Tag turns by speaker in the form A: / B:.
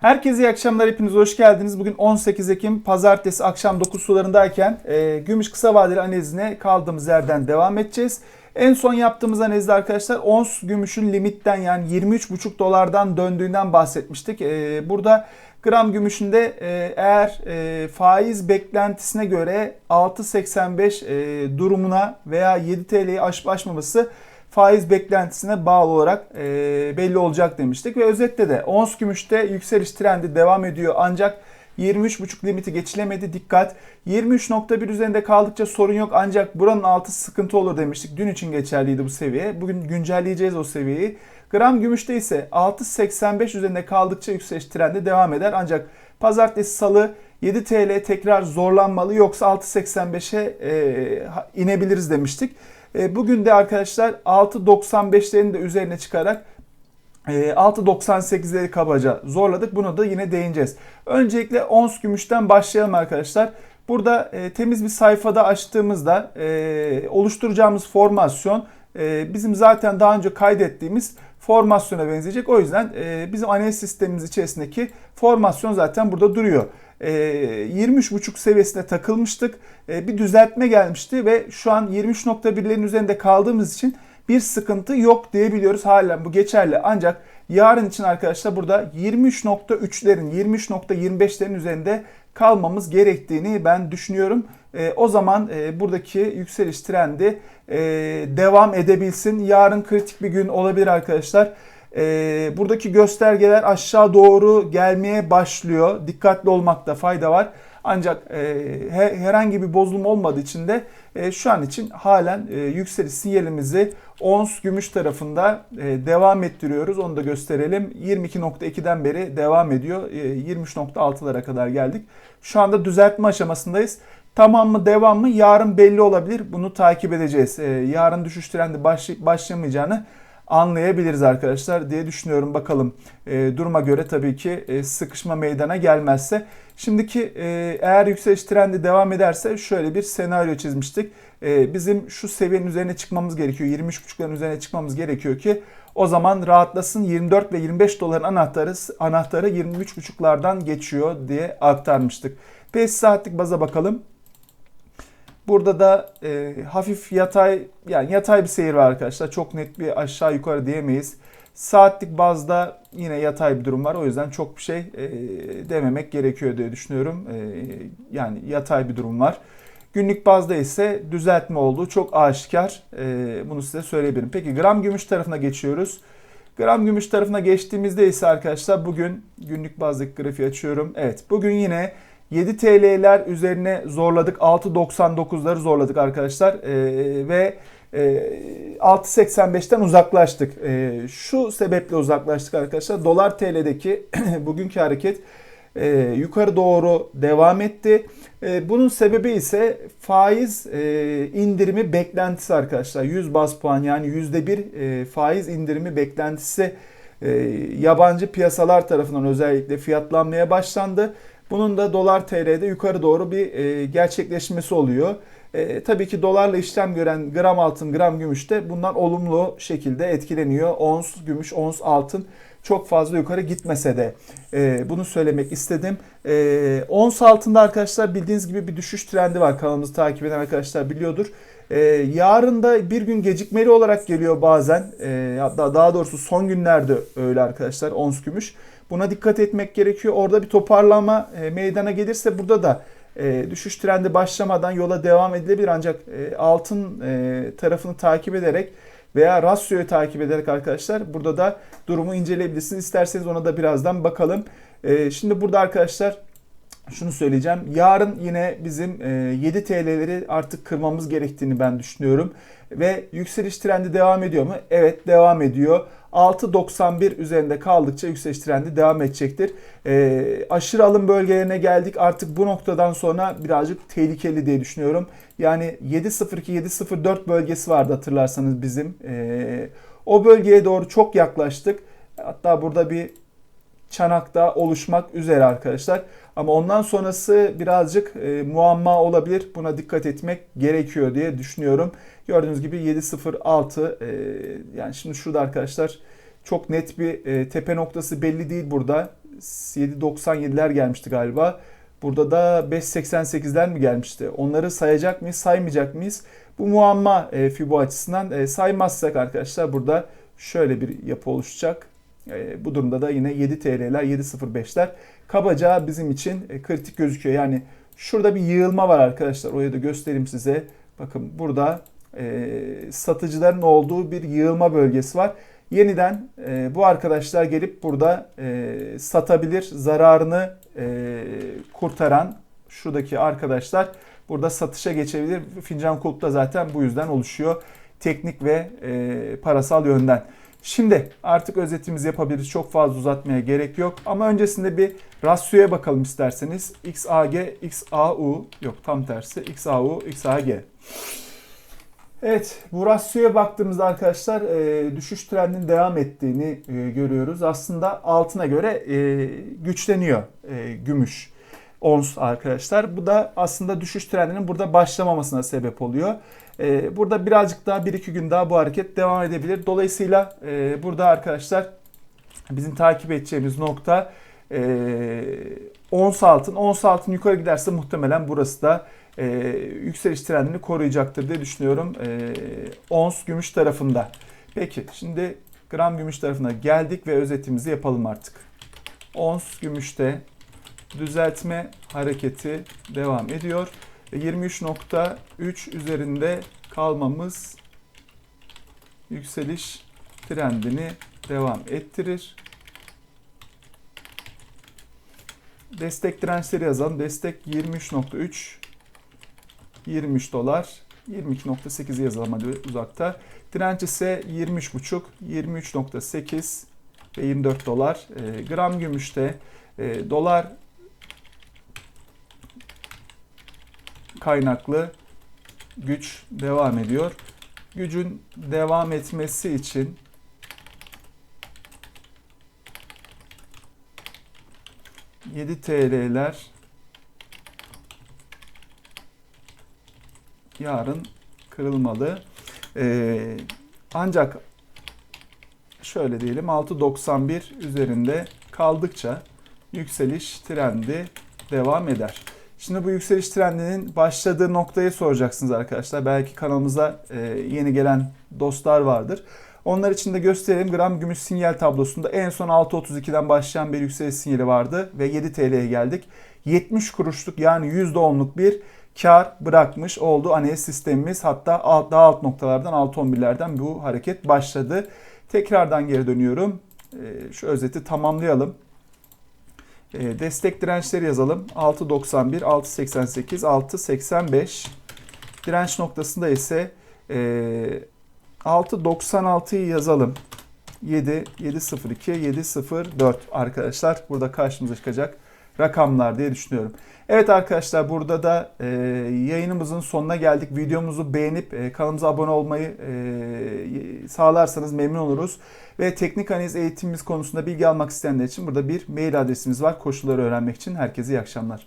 A: Herkese iyi akşamlar, hepiniz hoş geldiniz. Bugün 18 Ekim Pazartesi akşam 9 sularındayken e, gümüş kısa vadeli analizine kaldığımız yerden devam edeceğiz. En son yaptığımız analizde arkadaşlar ons gümüşün limitten yani 23,5 dolardan döndüğünden bahsetmiştik. E, burada gram gümüşünde e, eğer e, faiz beklentisine göre 6.85 e, durumuna veya 7 TL'yi aşıp aşmaması faiz beklentisine bağlı olarak e, belli olacak demiştik. Ve özetle de ons gümüşte yükseliş trendi devam ediyor ancak 23.5 limiti geçilemedi. Dikkat 23.1 üzerinde kaldıkça sorun yok ancak buranın altı sıkıntı olur demiştik. Dün için geçerliydi bu seviye. Bugün güncelleyeceğiz o seviyeyi. Gram gümüşte ise 6.85 üzerinde kaldıkça yükseliş trendi devam eder. Ancak pazartesi salı 7 TL tekrar zorlanmalı yoksa 6.85'e e, inebiliriz demiştik. E, bugün de arkadaşlar 6.95'lerin de üzerine çıkarak 6.98'leri e, kabaca zorladık. Bunu da yine değineceğiz. Öncelikle ons gümüşten başlayalım arkadaşlar. Burada e, temiz bir sayfada açtığımızda e, oluşturacağımız formasyon e, bizim zaten daha önce kaydettiğimiz formasyona benzeyecek. O yüzden e, bizim analiz sistemimiz içerisindeki formasyon zaten burada duruyor. 23.5 ee, seviyesine takılmıştık. Ee, bir düzeltme gelmişti ve şu an 23.1'lerin üzerinde kaldığımız için bir sıkıntı yok diyebiliyoruz. Halen bu geçerli. Ancak yarın için arkadaşlar burada 23.3'lerin 23.25'lerin üzerinde kalmamız gerektiğini ben düşünüyorum. E, o zaman e, buradaki yükseliş trendi e, devam edebilsin. Yarın kritik bir gün olabilir arkadaşlar. E, buradaki göstergeler aşağı doğru gelmeye başlıyor. Dikkatli olmakta fayda var. Ancak e, herhangi bir bozulma olmadığı için de e, şu an için halen e, yükseliş sinyalimizi ons gümüş tarafında e, devam ettiriyoruz. Onu da gösterelim. 22.2'den beri devam ediyor. E, 23.6'lara kadar geldik. Şu anda düzeltme aşamasındayız. Tamam mı devam mı yarın belli olabilir. Bunu takip edeceğiz. E, yarın düşüş trendi başlay başlamayacağını anlayabiliriz arkadaşlar diye düşünüyorum. Bakalım e, duruma göre tabii ki e, sıkışma meydana gelmezse. Şimdiki e, eğer yükseliş trendi devam ederse şöyle bir senaryo çizmiştik. E, bizim şu seviyenin üzerine çıkmamız gerekiyor. 23.5'ların üzerine çıkmamız gerekiyor ki o zaman rahatlasın 24 ve 25 doların anahtarı anahtarı 23.5'lardan geçiyor diye aktarmıştık. 5 saatlik baza bakalım. Burada da e, hafif yatay yani yatay bir seyir var arkadaşlar. Çok net bir aşağı yukarı diyemeyiz. Saatlik bazda yine yatay bir durum var. O yüzden çok bir şey e, dememek gerekiyor diye düşünüyorum. E, yani yatay bir durum var. Günlük bazda ise düzeltme olduğu çok aşikar. E, bunu size söyleyebilirim. Peki gram gümüş tarafına geçiyoruz. Gram gümüş tarafına geçtiğimizde ise arkadaşlar bugün günlük bazdaki grafiği açıyorum. Evet bugün yine 7 TL'ler üzerine zorladık. 6.99'ları zorladık arkadaşlar. Ee, ve e, 6.85'ten uzaklaştık. E, şu sebeple uzaklaştık arkadaşlar. Dolar TL'deki bugünkü hareket e, yukarı doğru devam etti. E, bunun sebebi ise faiz e, indirimi beklentisi arkadaşlar. 100 bas puan yani %1 e, faiz indirimi beklentisi e, yabancı piyasalar tarafından özellikle fiyatlanmaya başlandı. Bunun da dolar TL'de yukarı doğru bir e, gerçekleşmesi oluyor. E, tabii ki dolarla işlem gören gram altın, gram gümüş de bundan olumlu şekilde etkileniyor. Ons gümüş, ons altın çok fazla yukarı gitmese de e, bunu söylemek istedim. E, ons altında arkadaşlar bildiğiniz gibi bir düşüş trendi var. Kanalımızı takip eden arkadaşlar biliyordur. E, yarın da bir gün gecikmeli olarak geliyor bazen. E, hatta daha doğrusu son günlerde öyle arkadaşlar ons gümüş. Buna dikkat etmek gerekiyor. Orada bir toparlama e, meydana gelirse burada da e, düşüş trendi başlamadan yola devam edilebilir. Ancak e, altın e, tarafını takip ederek veya rasyoyu takip ederek arkadaşlar burada da durumu inceleyebilirsiniz. İsterseniz ona da birazdan bakalım. E, şimdi burada arkadaşlar şunu söyleyeceğim. Yarın yine bizim 7 e, TL'leri artık kırmamız gerektiğini ben düşünüyorum. Ve yükseliş trendi devam ediyor mu? Evet devam ediyor. 6.91 üzerinde kaldıkça yükseliş trendi devam edecektir. E, aşırı alım bölgelerine geldik. Artık bu noktadan sonra birazcık tehlikeli diye düşünüyorum. Yani 7.02-7.04 bölgesi vardı hatırlarsanız bizim. E, o bölgeye doğru çok yaklaştık. Hatta burada bir çanakta oluşmak üzere arkadaşlar. Ama ondan sonrası birazcık e, muamma olabilir. Buna dikkat etmek gerekiyor diye düşünüyorum. Gördüğünüz gibi 7.06 e, yani şimdi şurada arkadaşlar çok net bir e, tepe noktası belli değil burada. 7.97'ler gelmişti galiba. Burada da 5.88'ler mi gelmişti? Onları sayacak mıyız, saymayacak mıyız? Bu muamma e, FIBO açısından e, saymazsak arkadaşlar burada şöyle bir yapı oluşacak. E, bu durumda da yine 7 TL'ler, 7.05'ler kabaca bizim için e, kritik gözüküyor. Yani şurada bir yığılma var arkadaşlar. Orayı da göstereyim size. Bakın burada e, satıcıların olduğu bir yığılma bölgesi var. Yeniden e, bu arkadaşlar gelip burada e, satabilir, zararını e, kurtaran şuradaki arkadaşlar burada satışa geçebilir. Fincan kulüp da zaten bu yüzden oluşuyor. Teknik ve e, parasal yönden. Şimdi artık özetimizi yapabiliriz. Çok fazla uzatmaya gerek yok. Ama öncesinde bir rasyoya bakalım isterseniz. XAG, XAU yok tam tersi. XAU, XAG. Evet bu rasyoya baktığımızda arkadaşlar e, düşüş trendinin devam ettiğini e, görüyoruz. Aslında altına göre e, güçleniyor e, gümüş ons arkadaşlar. Bu da aslında düşüş trendinin burada başlamamasına sebep oluyor. E, burada birazcık daha 1-2 gün daha bu hareket devam edebilir. Dolayısıyla e, burada arkadaşlar bizim takip edeceğimiz nokta e, ons altın. Ons altın yukarı giderse muhtemelen burası da e, yükseliş trendini koruyacaktır diye düşünüyorum. E, ons gümüş tarafında. Peki şimdi gram gümüş tarafına geldik ve özetimizi yapalım artık. Ons gümüşte düzeltme hareketi devam ediyor. 23.3 üzerinde kalmamız yükseliş trendini devam ettirir. Destek dirençleri yazalım. Destek 23.3 23 dolar. 22.8 yazalım hadi uzakta. Direnç ise 23.5, 23.8 ve 24 dolar. E, gram gümüşte e, dolar kaynaklı güç devam ediyor. Gücün devam etmesi için yedi TL'ler yarın kırılmalı. Ee, ancak şöyle diyelim 6.91 üzerinde kaldıkça yükseliş trendi devam eder. Şimdi bu yükseliş trendinin başladığı noktayı soracaksınız arkadaşlar. Belki kanalımıza e, yeni gelen dostlar vardır. Onlar için de gösterelim. Gram gümüş sinyal tablosunda en son 6.32'den başlayan bir yükseliş sinyali vardı ve 7 TL'ye geldik. 70 kuruşluk yani %10'luk bir kar bırakmış oldu analiz sistemimiz. Hatta alt, daha alt noktalardan 6.11'lerden bu hareket başladı. Tekrardan geri dönüyorum. E, şu özeti tamamlayalım. E, destek dirençleri yazalım. 6.91, 6.88, 6.85. Direnç noktasında ise e, 6.96'yı yazalım. 7, 7.02, 7.04 arkadaşlar. Burada karşımıza çıkacak rakamlar diye düşünüyorum. Evet arkadaşlar burada da e, yayınımızın sonuna geldik. Videomuzu beğenip e, kanalımıza abone olmayı e, sağlarsanız memnun oluruz. Ve teknik analiz eğitimimiz konusunda bilgi almak isteyenler için burada bir mail adresimiz var. Koşulları öğrenmek için herkese iyi akşamlar.